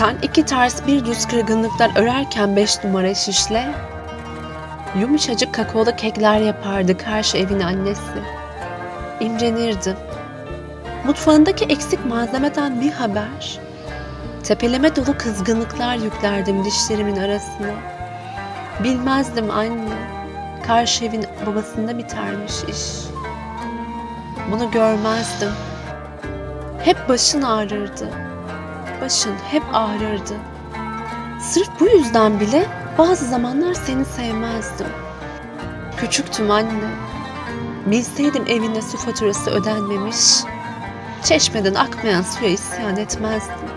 Sen iki ters bir düz kırgınlıklar örerken beş numara şişle, yumuşacık kakaolu kekler yapardı karşı evin annesi. İmrenirdim. Mutfağındaki eksik malzemeden bir haber, tepeleme dolu kızgınlıklar yüklerdim dişlerimin arasına. Bilmezdim anne, karşı evin babasında bitermiş iş. Bunu görmezdim. Hep başın ağrırdı. Başın hep ağrırdı. Sırf bu yüzden bile bazı zamanlar seni sevmezdim. Küçüktüm anne. Bilseydim evinde su faturası ödenmemiş, çeşmeden akmayan suya isyan etmezdim.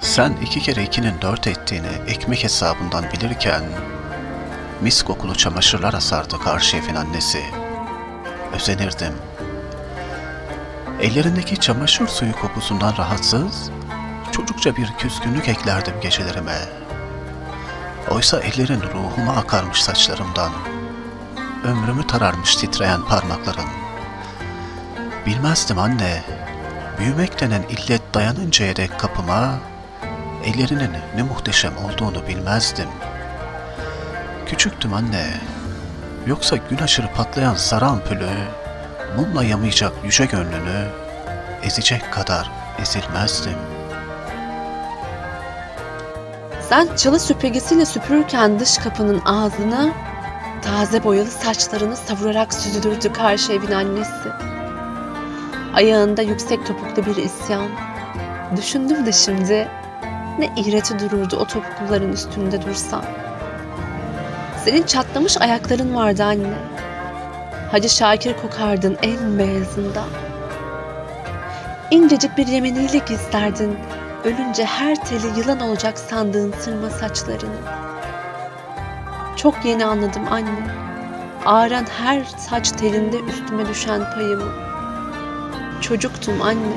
Sen iki kere ikinin dört ettiğini ekmek hesabından bilirken mis kokulu çamaşırlar asardı karşı evin annesi. Özenirdim. Ellerindeki çamaşır suyu kokusundan rahatsız, çocukça bir küskünlük eklerdim gecelerime. Oysa ellerin ruhuma akarmış saçlarımdan, ömrümü tararmış titreyen parmakların. Bilmezdim anne, büyümek denen illet dayanıncaya dek kapıma, ellerinin ne muhteşem olduğunu bilmezdim. Küçüktüm anne. Yoksa gün aşırı patlayan sarı ampulü, mumla yamayacak yüce gönlünü ezecek kadar ezilmezdim. Sen çalı süpürgesiyle süpürürken dış kapının ağzına taze boyalı saçlarını savurarak süzülürdü karşı evin annesi. Ayağında yüksek topuklu bir isyan. Düşündüm de şimdi ne iğreti dururdu o topukluların üstünde dursam. Senin çatlamış ayakların vardı anne. Hacı Şakir kokardın en beyazından. İncecik bir yemeniyle gizlerdin ölünce her teli yılan olacak sandığın sırma saçlarını. Çok yeni anladım anne. Ağıran her saç telinde üstüme düşen payımı. Çocuktum anne.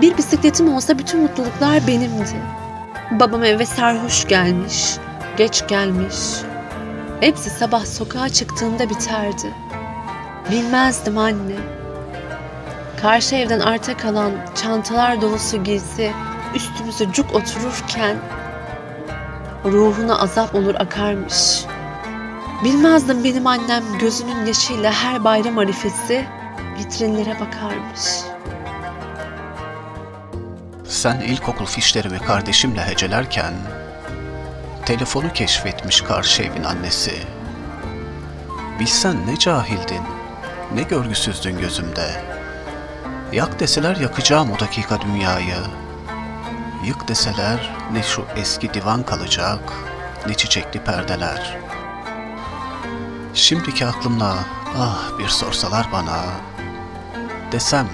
Bir bisikletim olsa bütün mutluluklar benimdi. Babam eve sarhoş gelmiş, geç gelmiş. Hepsi sabah sokağa çıktığında biterdi. Bilmezdim anne. Karşı evden arta kalan çantalar dolusu giysi üstümüze cuk otururken ruhuna azap olur akarmış. Bilmezdim benim annem gözünün yaşıyla her bayram arifesi vitrinlere bakarmış. Sen ilkokul fişlerimi kardeşimle hecelerken telefonu keşfetmiş karşı evin annesi. Bilsen ne cahildin, ne görgüsüzdün gözümde. Yak deseler yakacağım o dakika dünyayı. Yık deseler ne şu eski divan kalacak, ne çiçekli perdeler. Şimdiki aklımla ah bir sorsalar bana, desem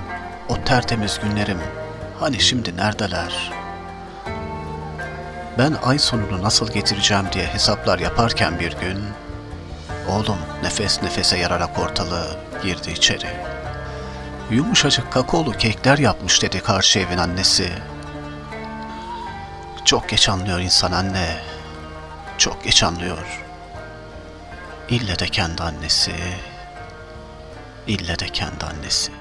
o tertemiz günlerim hani şimdi neredeler? Ben ay sonunu nasıl getireceğim diye hesaplar yaparken bir gün, oğlum nefes nefese yararak ortalığı girdi içeri. Yumuşacık kakaolu kekler yapmış dedi karşı evin annesi. Çok geç anlıyor insan anne. Çok geç anlıyor. İlle de kendi annesi. İlle de kendi annesi.